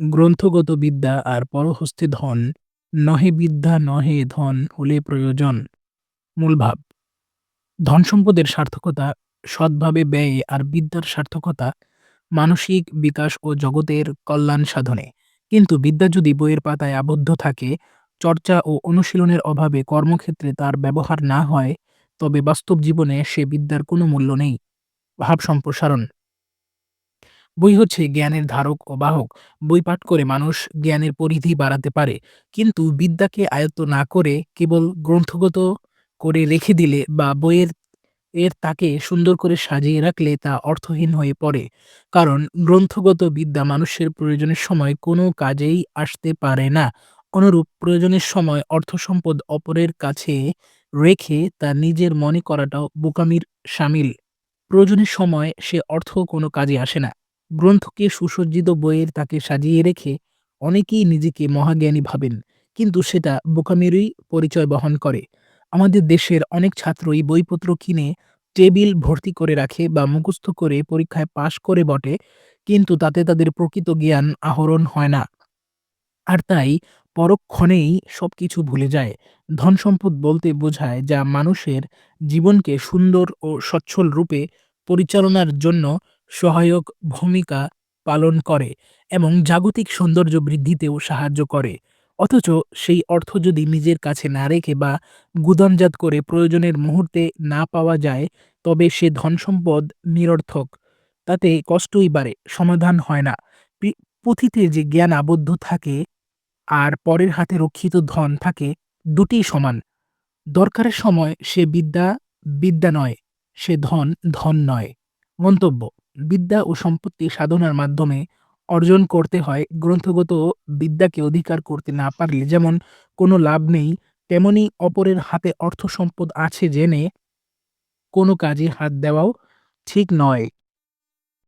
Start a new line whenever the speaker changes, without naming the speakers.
গ্রন্থগত বিদ্যা আর পরহস্তে ধন, নহে বিদ্যা নহে ধন হলে প্রয়োজন। মূলভাব ধন-সম্পদের সার্থকতা সৎভাবে ব্যয়ে আর বিদ্যার সার্থকতা মানসিক বিকাশ ও জগতের কল্যাণ সাধনে। কিন্তু বিদ্যা যদি বইয়ের পাতায় আবদ্ধ থাকে, চর্চা ও অনুশীলনের অভাবে কর্মক্ষেত্রে তার ব্যবহার না হয়, তবে বাস্তব জীবনে সে বিদ্যার কোনো মূল্য নেই। ভাব সম্প্রসারণ বই হচ্ছে জ্ঞানের ধারক ও বাহক। বই পাঠ করে মানুষ জ্ঞানের পরিধি বাড়াতে পারে, কিন্তু বিদ্যাকে আয়ত্ত না করে কেবল গ্রন্থগত করে রেখে দিলে বা বইয়ের এর তাকে সুন্দর করে সাজিয়ে রাখলে তা অর্থহীন হয়ে পড়ে। কারণ গ্রন্থগত বিদ্যা মানুষের প্রয়োজনের সময় কোনো কাজেই আসতে পারে না। অনুরূপ প্রয়োজনের সময় অর্থ-সম্পদ অপরের কাছে রেখে তা নিজের মনে করাটাও বোকামির সামিল প্রয়োজনের সময় সে অর্থ কোনো কাজে আসে না। গ্রন্থকে সুসজ্জিত বইয়ের তাকে সাজিয়ে রেখে অনেকেই নিজেকে মহাজ্ঞানী ভাবেন, কিন্তু সেটা বোকামিরই পরিচয় বহন করে। আমাদের দেশের অনেক ছাত্রই বইপত্র কিনে টেবিল ভর্তি করে রাখে বা মুখস্থ করে পরীক্ষায় পাশ করে বটে, কিন্তু তাতে তাদের প্রকৃত জ্ঞান আহরণ হয় না। আর তাই পরক্ষণেই সবকিছু ভুলে যায়। ধন-সম্পদ বলতে বোঝায় যা মানুষের জীবনকে সুন্দর ও সচ্ছল রূপে পরিচালনার জন্য সহায়ক ভূমিকা পালন করে এবং জাগতিক সৌন্দর্য বৃদ্ধিতেও সাহায্য করে। অথচ সেই অর্থ যদি নিজের কাছে না রেখে বা গুদনজাত করে প্রয়োজনের মুহূর্তে না পাওয়া যায়, তবে সে ধন-সম্পদ নিরর্থক। তাতে কষ্টই বাড়ে, সমাধান হয় না। পুঁথিতে যে জ্ঞান আবদ্ধ থাকে আর পরের হাতে রক্ষিত ধন থাকে, দুটিই সমান। দরকারের সময় সে বিদ্যা, বিদ্যা নয়, সে ধন, ধন নয়। মন্তব্য বিদ্যা ও সম্পত্তি সাধনার মাধ্যমে অর্জন করতে হয়। গ্রন্থগত বিদ্যাকে অধিকার করতে না পারলে যেমন কোনো লাভ নেই, তেমনি অপরের হাতে অর্থ-সম্পদ আছে জেনে কোনো কাজে হাত দেওয়াও ঠিক নয়।